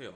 돼요.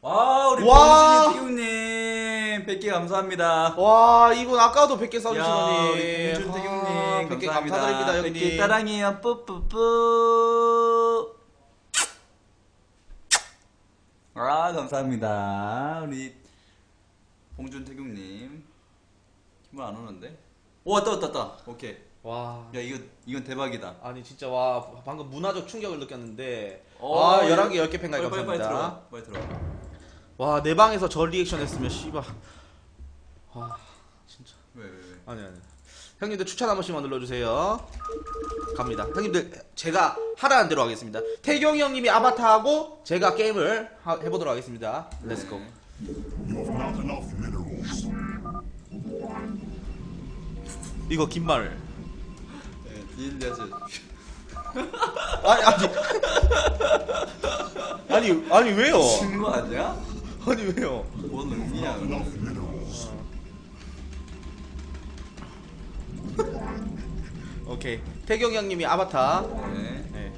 와 우리 와. 봉준이 태경님 100개 감사합니다. 와 이분 아까도 100개 야, 우리 봉준 태경님 100개 감사합니다. 감사드립니다 100개 형님. 따랑이요 뿌뿌뿌. 아 감사합니다 우리 봉준 태경님 힘을 안 오는데? 오 왔다 왔다 왔다 오케이 와 야 이거 이건 대박이다. 아니 진짜 와 방금 문화적 충격을 느꼈는데 어, 아 이거- 11개 10개 팬가입 빨리, 빨리, 빨리 감사합니다 들어가. 빨리 들어가. 와내 방에서 저 리액션 했으면 씨발 와 진짜 왜 왜 왜? 아니 아니 형님들 추천 한 번씩만 눌러주세요 갑니다 형님들 제가 하라는 대로 하겠습니다 태경이 형님이 아바타하고 제가 게임을 하- 해보도록 하겠습니다 렛츠고 네. Not enough minerals. 이거 긴말 네, 딜레즈. 아니 아니 아니 아니 왜요 친구 아니야? 아니 왜요 뭔 의미야? 오케이 태경이 형님이 아바타 네. 네.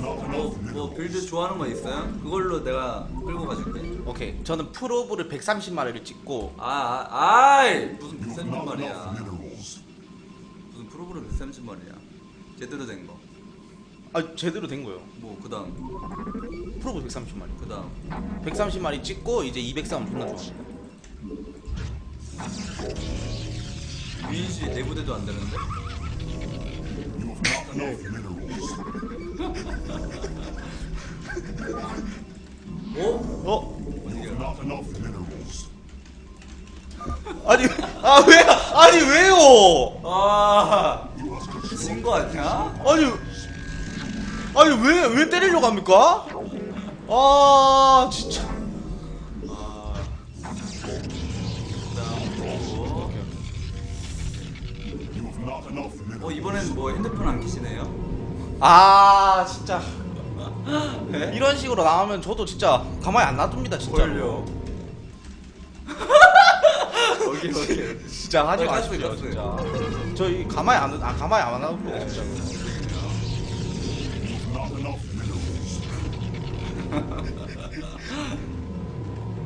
뭐, 뭐. 빌드 좋아하는 거 있어요? 그걸로 내가 끌고 가줄게. 오케이 저는 프로브를 130마리를 찍고 아, 아 아이 무슨 You have 130 not 말이야. Enough minerals. 무슨 프로그램 130 말이야. 제대로 된 거. 아 제대로 된 거예요 뭐 그다음 프로브 130마리 그다음 130마리 찍고 이제 200싸움 존나 좋아합니다 유인시 내부대도 안 되는데? 어? 어? 아니 아 왜? 아니 왜요? 아 Destroy. 친구 아니야? 아니 아니 왜 왜 때리려고 합니까? 아 진짜 어. 이번엔 뭐 핸드폰 안 키시네요? 아 진짜 네? 이런 식으로 나오면 저도 진짜 가만히 안 놔둡니다 진짜로 걸려. 오케이 오케이. 진짜 하지 어, 마십시오 진짜 저희 가만히 안, 아, 가만히 안 enough minerals.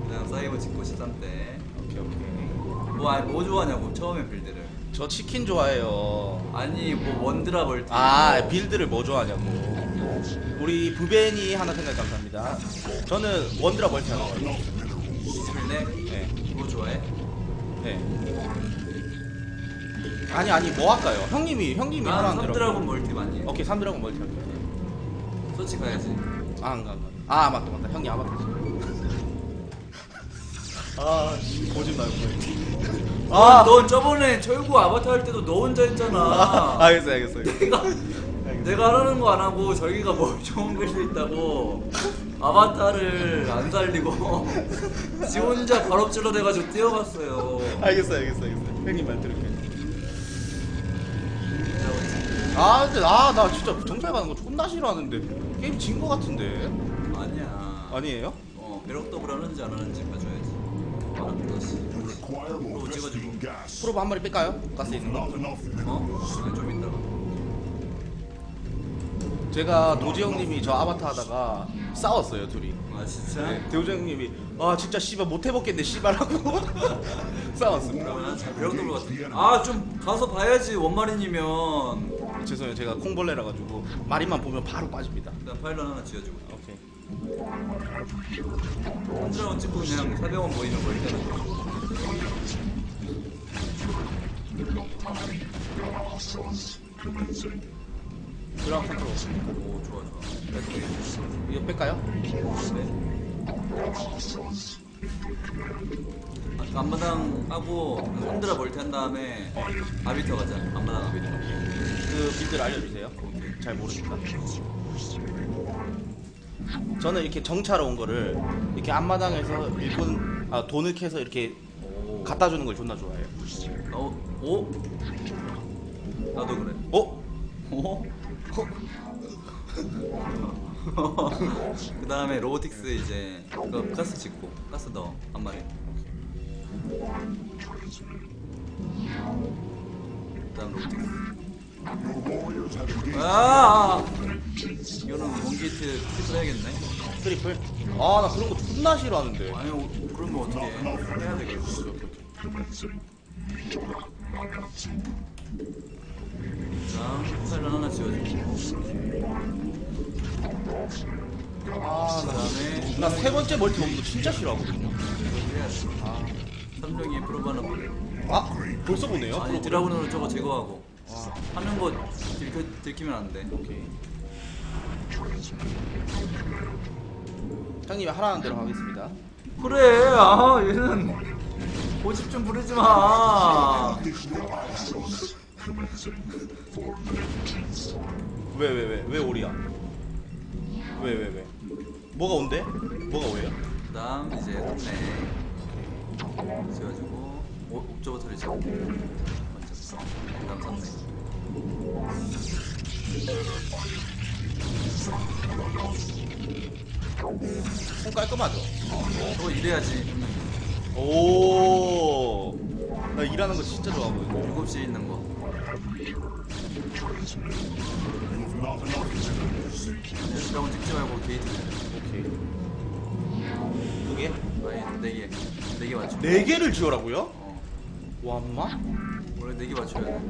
그냥 사이버 직구 13대. 오케이 오케이 뭐, 아니, 뭐 좋아하냐고 처음에 빌드를. 저 치킨 좋아해요 아니 뭐 원드라 벌티. 아 빌드를 뭐 좋아하냐고 우리 부벤이 하나 생각 감사합니다 저는 원드라 멀티 하나 좋아해요 이즈밀네. 네. 그거 좋아해? 네. 아니 아니 뭐 할까요? 형님이 형님이 난 하라는 대로 삼드라곤. 멀티 많이 해. 오케이 3드라곤 멀티 할게요 소치 가야지. 아안 가. 아 맞다 맞다 형이 아바타지 아 고집 나고 아, 넌 저번에 철구 아바타 할 때도 너 혼자 했잖아. 아, 알겠어 알겠어 내가 내가 하라는 거 안 하고 저기가 뭐 좋은 글도 있다고 아바타를 안 살리고 지 혼자 발업질러 돼가지고 뛰어갔어요. 알겠어 알겠어 알겠어 형님 말 들을게 아 근데 아나 진짜 정찰 가는 거 존나 싫어하는데 게임 진 거 같은데 아니야. 아니에요? 어 배럭 더블 하는지 안 하는지 봐줘야지. 알았어. Require more gas. 프로브 한 마리 뺄까요? 가스 있는 거 Not enough 어? 아니, 좀 이따가. 제가 도지 형님이 저 아바타 하다가 싸웠어요 둘이 아 진짜? 네, 대우정 형님이 아 진짜 씨발 못 해먹겠네 씨발하고 싸웠습니다 같은. 아좀 가서 봐야지 원마린이면. 죄송해요 제가 콩벌레라 가지고 마리만 보면 바로 빠집니다 일단 파일럿 하나 지어주고. 오케이 한 드라운 찍고 그냥 400원 모이면 뭐 일단. 드라마 컨트롤 오 좋아 좋아. 레드 이거 뺄까요? 아, 앞마당 하고 흔들어 멀티 한 다음에 아비터 가자. 앞마당 아비터. 그 빌드를 알려주세요 잘 모르니까 저는 이렇게 정차로 온 거를 이렇게 앞마당에서 일꾼 아 돈을 캐서 이렇게 갖다 주는 걸 존나 좋아해요 어? 오? 나도 그래. 어? 오? 그 다음에 로보틱스 이제 그거 가스 짓고 가스 넣어 한 마리. 그 다음 로보틱스. Warriors have engaged. 아! 이거는 원게이트 킵을 해야겠네. 트리플? 아나 그런 거 존나 싫어하는데 아니 어, 그러면 어떻게 해? 해야 되겠어. 자, 파일럿 하나 지워주고. 그다음에 아나 세 번째 멀티 오는 거 진짜 싫어하거든요. 아, 하나 보내. 아 벌써 보네요 아니. 드라군으로 저거 제거하고 하는 거 들켜, 들키면 안 돼. 오케이 형님이 하라는 대로 하겠습니다 그래, 아 얘는 고집 좀 부리지 마. 왜 왜 왜 왜 오리야 왜왜 왜 뭐가 온대? 뭐가 오예요? 그다음 이제 섭네. 지워주고 오, 옵저버터리 지워. 먼저. 그다음 섭네. 손 깔끔하죠? 저거 이래야지. 오나 일하는 거 진짜 좋아하거든요 7시에 있는 거. 드라군 찍지 말고 게이트. 오케이 두 개? 아니 네 개. 네 개 맞춰. 네 개를 지어라고요? 어. 와마? 원래 네 개 맞춰야 돼.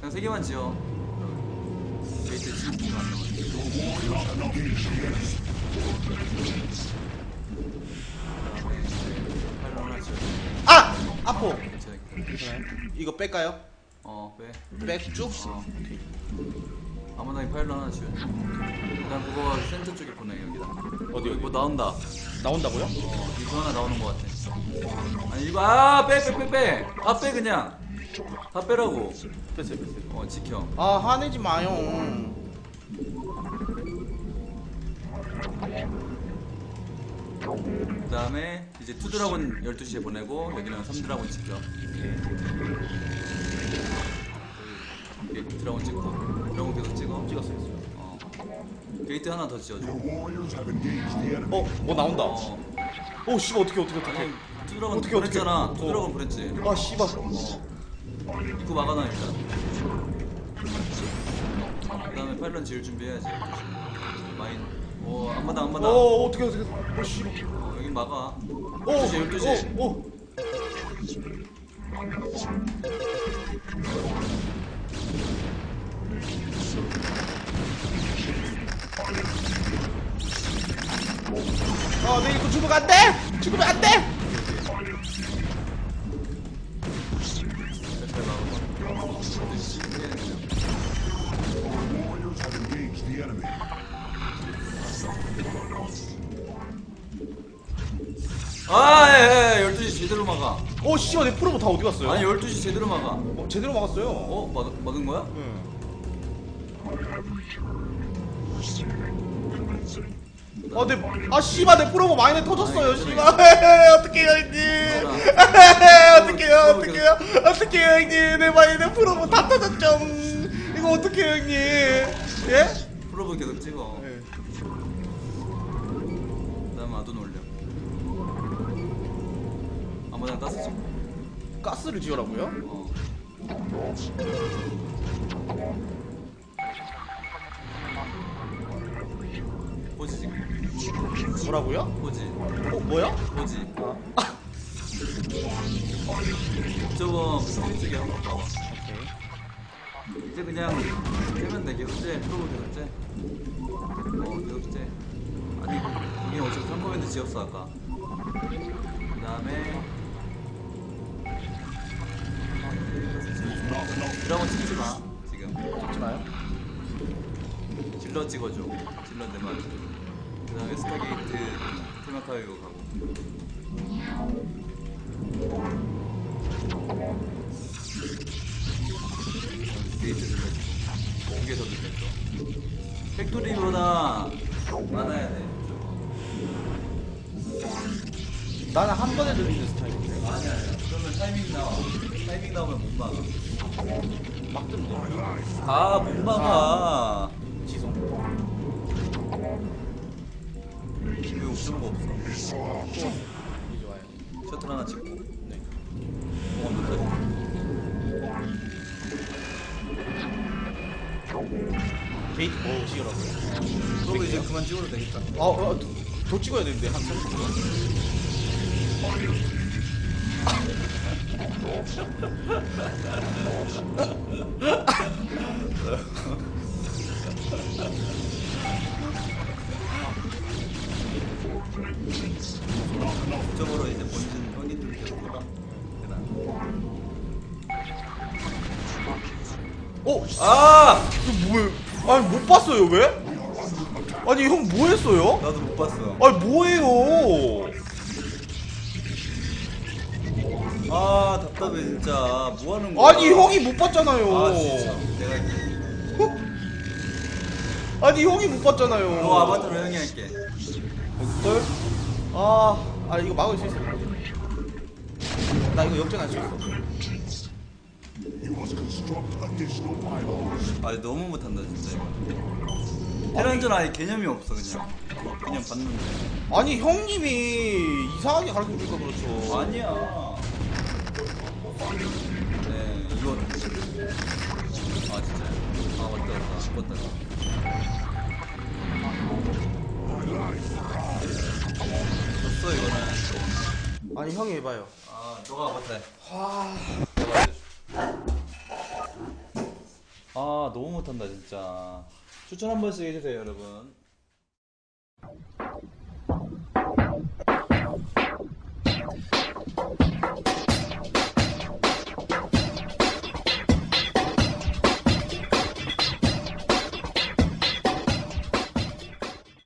그냥 세 개만 지어. 게이트 지우기가 안 나와. 지워. 아! 아포 괜찮으니까. 이거 뺄까요? 어 빼. 빽쭉? 어. 아무나 이 파일럿 하나 지워. 그냥 그거 센터 쪽에 보내 여기다. 어디, 여기 어디? 뭐 나온다. 나온다고요? 어 이거 하나 나오는 것 같아. 아니 이거 아빼 빼 빼 빼. 다 빼 그냥. 다 빼라고. 뺐어요 뺐어요 어 지켜. 아 화내지 마요 그 다음에 이제 투 드라곤 12시에 보내고 여기는 3 드라곤 지켜. 여기 드라곤 찍고 드라곤 계속 찍어. 찍었어요 어. 게이트 하나 더 지어줘. Enemy. 어? 뭐 나온다 어. 오 씨발 어떻게 어떻게 어떻게 투 드라곤 어떻게, 보냈잖아. 어떻게? 투 어. 드라곤 보냈지. 아 씨발 어. 입구 막아놔 일단. 그 다음에 파일런 지을 준비해야지. 마인. 오 안마다 안마다. 어 어떻게 어떻게 어 씨발 어, 여기 막아. 오 12시 12시. 오, 오. 아, 내 이거 죽으면 안 돼! 죽으면 안 돼! 잘 막아봐. 12시. Your warriors have engaged the enemy. 아, 예, 예, 12시 제대로 막아. 어, 씨발, 내 프로모 다 어디 갔어요? 아니, 12시 제대로 막아. 어, 제대로 막았어요. 어? 막, 막은 거야? 응. 아, 내, 아, 씨발, 내 프로모 마이너 터졌어요, 씨발. 어떡해요, 형님. 어떡해요, 어떡해요, 어떡해요, 형님. 내 마이너 프로모 다 터졌죠. 이거 어떡해요, 형님. 예? 프로브 계속 찍어. 네. 그 다음에 아돈 올려. 아무나 가스 찍고. 가스를 지으라고요? 어. 뭐라고요? 포지. 어, 뭐야? 포지. 아, 저거 스크린 쪽에 한번 봐봐. 오케이. 이제 그냥 째면 돼. 계속 째. 프로브 계속 째. 어, 계속 째. 아니, 여기 어차피 3포인트 지었어, 아까. 그 다음에. 드라곤 찍지 마, 지금. 찍지 마요. 질러 찍어줘. 질러 내 말. 그 다음에 스타게이트 테마카이고 가고. 게이트 눌러주고. 두개더 눌렀어. 팩토리보다 많아야 돼. 나는 한 번에 들리는 스타일인데. 아니야. 그러면 타이밍 나와. 타이밍 나오면 못 막아. 막 뜨는데. 아, 못 막아. 지 송. 왜 옵션가 없어? 이 좋아요. 셔틀 하나 찍고. 네. 공원 몇 가지? 게이트 뭐 지으라고요? 그러고 이제 그만 찍어도 되겠다. 어, 어, 더 찍어야 되는데 한 30분. 이쪽으로 이제 본진 형님들 쪽으로. 어? 아! 이거 뭐예요? 아니 못 봤어요 왜? 아니 형 뭐 했어요? 나도 못 봤어. 아니 뭐예요? 아 답답해 진짜. 뭐 하는 거야? 아니 형이 못 봤잖아요. 아 진짜. 내가 할게. 아니 형이 못 봤잖아요. 너 아바타로 형이 할게. 헐? 아, 아 이거 막을 수 있어. 나 이거 역전할 수 있어. 아 너무 못한다 진짜 이거. 테란전 아예 개념이 없어 그냥. 그냥 봤는데. 아니 형님이 이상하게 가르쳐 주니까 그렇죠. 아니야. 네 이거. 아 진짜. 아 맞다 맞다. 맞다. 졌어 이거는. 아니 형이 해봐요. 아 너가 아바타 해. 와, 아 너무 못한다 진짜 추천 한 번씩 해주세요 여러분